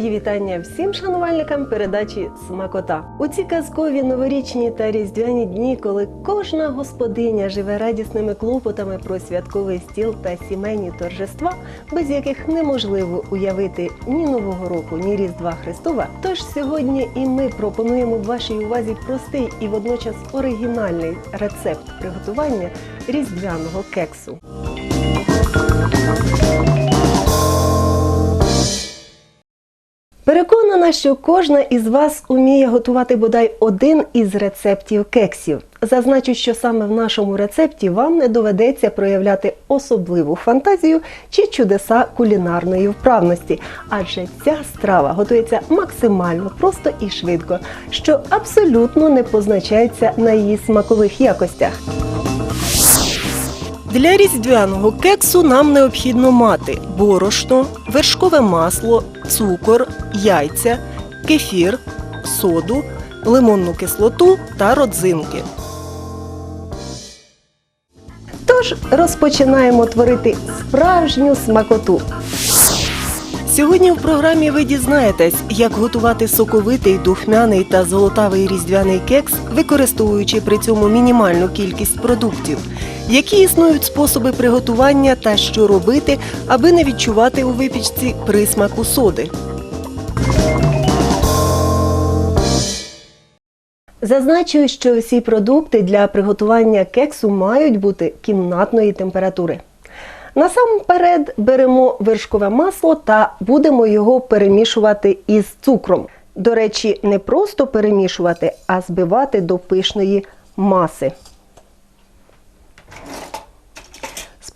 вітання всім шанувальникам передачі Смакота. У ці казкові новорічні та різдвяні дні, коли кожна господиня живе радісними клопотами про святковий стіл та сімейні торжества, без яких неможливо уявити ні Нового року, ні Різдва Христова. Тож сьогодні і ми пропонуємо вашій увазі простий і водночас оригінальний рецепт приготування різдвяного кексу. Переконана, що кожна із вас уміє готувати бодай один із рецептів кексів. Зазначу, що саме в нашому рецепті вам не доведеться проявляти особливу фантазію чи чудеса кулінарної вправності, адже ця страва готується максимально просто і швидко, що абсолютно не позначається на її смакових якостях. Для різдвяного кексу нам необхідно мати борошно, вершкове масло, цукор, яйця, кефір, соду, лимонну кислоту та родзинки. Тож розпочинаємо творити справжню смакоту. Сьогодні в програмі ви дізнаєтесь, як готувати соковитий, духмяний та золотавий різдвяний кекс, використовуючи при цьому мінімальну кількість продуктів, які існують способи приготування та що робити, аби не відчувати у випічці присмаку соди. Зазначу, що всі продукти для приготування кексу мають бути кімнатної температури. Насамперед беремо вершкове масло та будемо його перемішувати із цукром. До речі, не просто перемішувати, а збивати до пишної маси.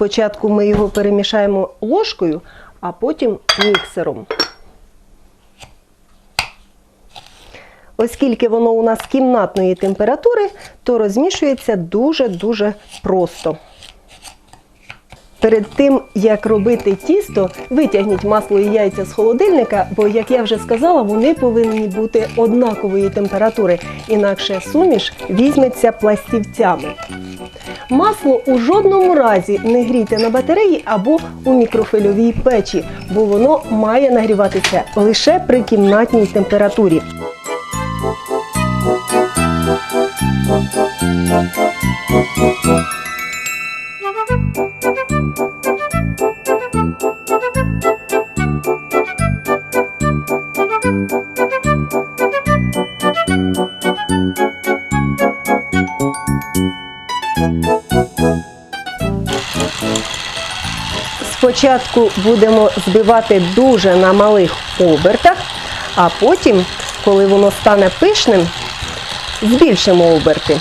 Спочатку ми його перемішаємо ложкою, а потім міксером. Оскільки воно у нас кімнатної температури, то розмішується дуже-дуже просто. Перед тим, як робити тісто, витягніть масло і яйця з холодильника, бо, як я вже сказала, вони повинні бути однакової температури, інакше суміш візьметься пластівцями. Масло у жодному разі не грійте на батареї або у мікрофильовій печі, бо воно має нагріватися лише при кімнатній температурі. Спочатку будемо збивати дуже на малих обертах, а потім, коли воно стане пишним, збільшимо оберти.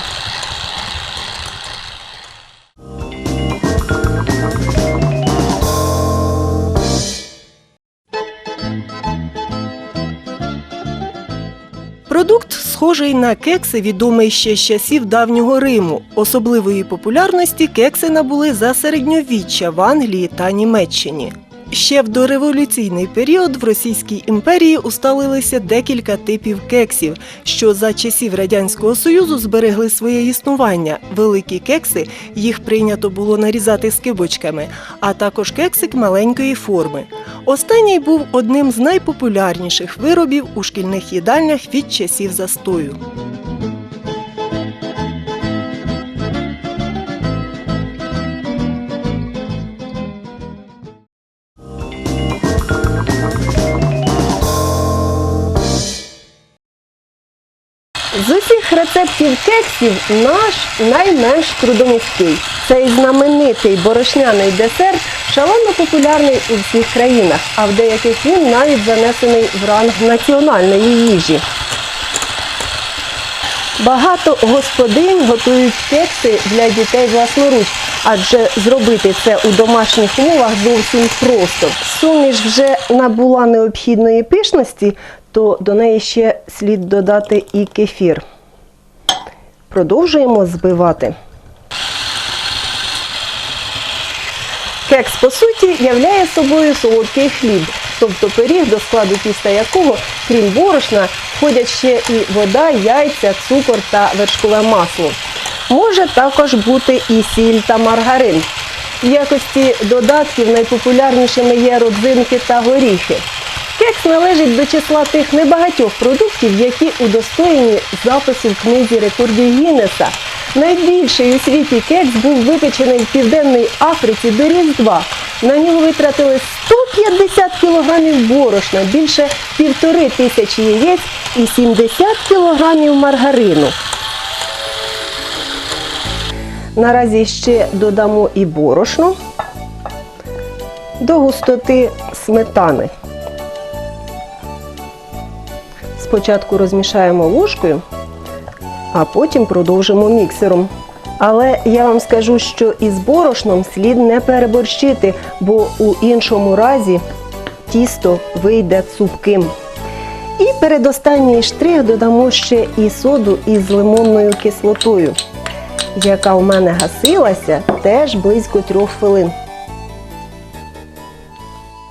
Схожий на кекси, відомий ще з часів давнього Риму. Особливої популярності кекси набули за середньовіччя в Англії та Німеччині. Ще в дореволюційний період в Російській імперії усталилися декілька типів кексів, що за часів радянського союзу зберегли своє існування. Великі кекси їх прийнято було нарізати скибочками, а також кексик маленької форми. Останній був одним з найпопулярніших виробів у шкільних їдальнях від часів застою. З усіх рецептів кексів наш найменш трудомісткий. Цей знаменитий борошняний десерт шалено популярний у всіх країнах, а в деяких він навіть занесений в ранг національної їжі. Багато господинь готують кекси для дітей власноруч, адже зробити це у домашніх умовах зовсім просто. Суміш вже набула необхідної пишності, то до неї ще слід додати і кефір. Продовжуємо збивати. Кекс, по суті, являє собою солодкий хліб, тобто пиріг, до складу тіста якого, крім борошна, входять ще і вода, яйця, цукор та вершкове масло. Може також бути і сіль та маргарин. В якості додатків найпопулярнішими є родзинки та горіхи. Кекс належить до числа тих небагатьох продуктів, які удостоєні запису в книзі рекордів Гіннеса. Найбільший у світі кекс був випечений в Південній Африці до Різдва. На нього витратили 150 кілограмів борошна, більше півтори тисячі яєць і 70 кілограмів маргарину. Наразі ще додамо і борошно до густоти сметани. Спочатку розмішаємо ложкою, а потім продовжимо міксером. Але я вам скажу, що із борошном слід не переборщити, бо у іншому разі тісто вийде цупким. І передостанній штрих додамо ще і соду із лимонною кислотою, яка у мене гасилася теж близько трьох хвилин.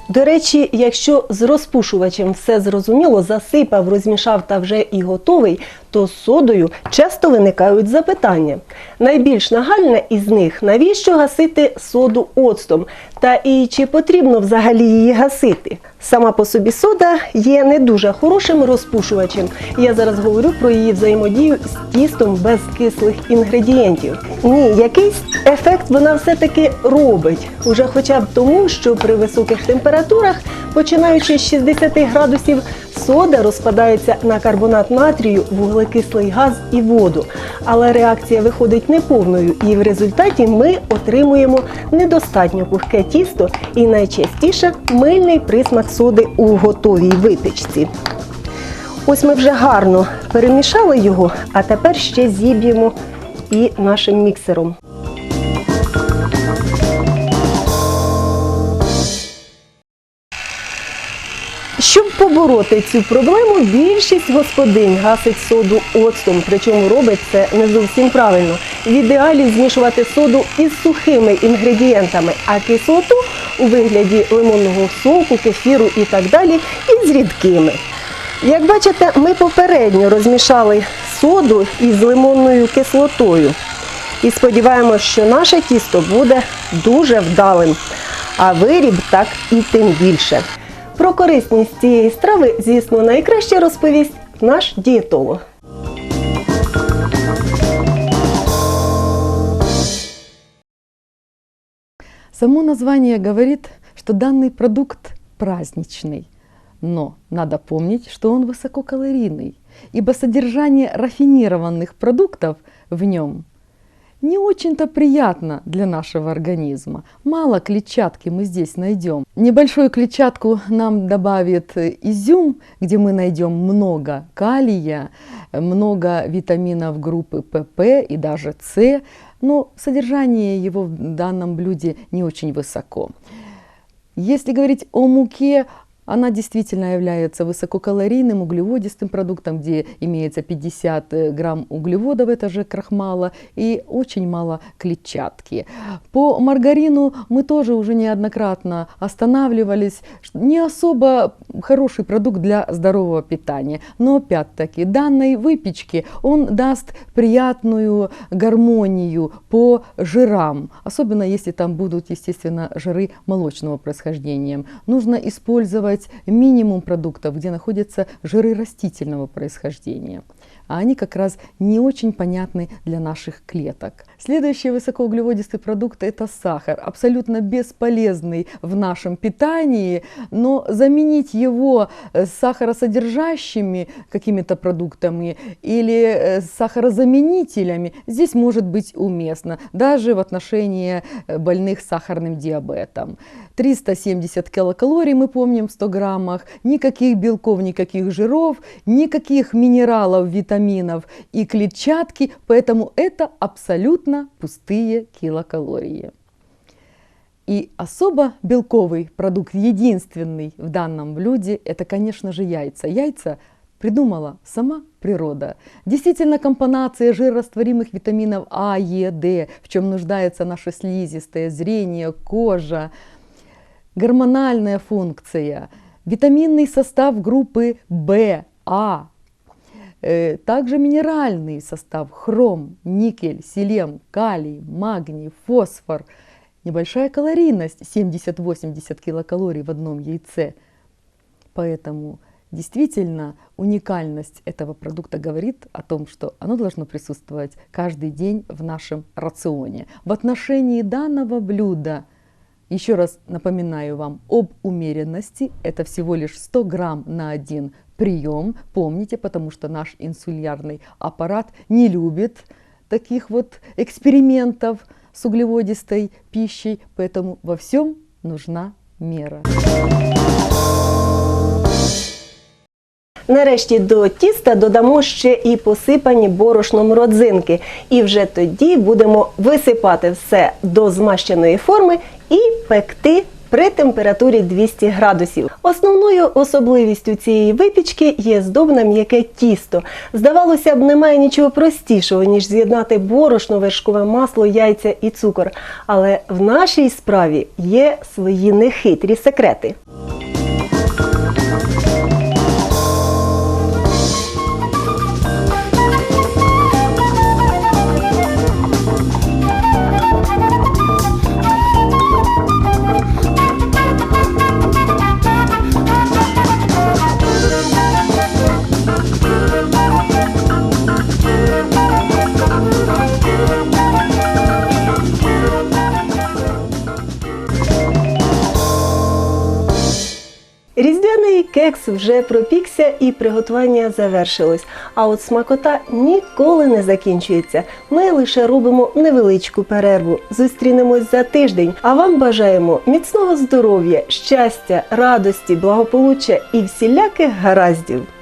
До речі, якщо з розпушувачем все зрозуміло, засипав, розмішав та вже і готовий, то з содою часто виникають запитання. Найбільш нагальне із них навіщо гасити соду оцтом? Та і чи потрібно взагалі її гасити? Сама по собі сода є не дуже хорошим розпушувачем. Я зараз говорю про її взаємодію з тістом без кислих інгредієнтів. Ні, якийсь ефект вона все-таки робить, уже хоча б тому, що при високих температурах, починаючи з 60 градусів, сода розпадається на карбонат натрію, вуглекислий газ і воду. Але реакція виходить неповною, і в результаті ми отримуємо недостатньо пухке тісто і найчастіше мильний присмак соди у готовій випічці. Ось ми вже гарно перемішали його, а тепер ще зіб'ємо і нашим міксером. Щоб побороти цю проблему, більшість господинь гасить соду оцтом, причому робить це не зовсім правильно. В ідеалі змішувати соду із сухими інгредієнтами, а кислоту у вигляді лимонного соку, кефіру і так далі із рідкими. Як бачите, ми попередньо розмішали соду із лимонною кислотою. І сподіваємося, що наше тісто буде дуже вдалим, а виріб так і тим більше. Про корисність цієї страви, звісно, найкраще розповість наш дієтолог. Само название говорит, что данный продукт праздничный. Но надо помнить, что он высококалорийный, ибо содержание рафинированных продуктов в нем не очень-то приятно для нашего организма. Мало клетчатки мы здесь найдем. Небольшую клетчатку нам добавит изюм, где мы найдем много калия, много витаминов группы ПП и даже С, но содержание его в данном блюде не очень высоко. Если говорить о муке, она действительно является высококалорийным углеводистым продуктом, где имеется 50 грамм углеводов, это же крахмала, и очень мало клетчатки. По маргарину мы тоже уже неоднократно останавливались. Не особо хороший продукт для здорового питания, но опять-таки данной выпечки он даст приятную гармонию по жирам, особенно если там будут, естественно, жиры молочного происхождения. Нужно использовать минимум продуктов, где находятся жиры растительного происхождения. А они как раз не очень понятны для наших клеток. Следующий высокоуглеводистый продукт – это сахар, абсолютно бесполезный в нашем питании, но заменить его э, сахаросодержащими какими-то продуктами или э, сахарозаменителями здесь может быть уместно, даже в отношении э, больных сахарным диабетом. 370 килокалорий мы помним в 100 граммах, никаких белков, никаких жиров, никаких минералов, витаминов и клетчатки, поэтому это абсолютно пустые килокалории. И особо белковый продукт, единственный в данном блюде, это, конечно же, яйца. Яйца придумала сама природа. Действительно, компонация жирорастворимых витаминов А, Е, Д, в чем нуждается наше слизистое, зрение, кожа, гормональная функция, витаминный состав группы В, А, также минеральный состав хром, никель, селен, калий, магний, фосфор, небольшая калорийность 70-80 килокалорий в одном яйце. Поэтому действительно уникальность этого продукта говорит о том, что оно должно присутствовать каждый день в нашем рационе. В отношении данного блюда, еще раз напоминаю вам об умеренности, это всего лишь 100 грамм на один прием. Помните, потому что наш инсулярный аппарат не любит таких вот экспериментов с углеводистой пищей, поэтому во всем нужна мера. Нарешті до тіста додамо ще і посипані борошном родзинки. І вже тоді будемо висипати все до змащеної форми і пекти при температурі 200 градусів. Основною особливістю цієї випічки є здобне м'яке тісто. Здавалося б, немає нічого простішого, ніж з'єднати борошно, вершкове масло, яйця і цукор. Але в нашій справі є свої нехитрі секрети. Вже пропікся і приготування завершилось. А от смакота ніколи не закінчується. Ми лише робимо невеличку перерву. Зустрінемось за тиждень. А вам бажаємо міцного здоров'я, щастя, радості, благополуччя і всіляких гараздів.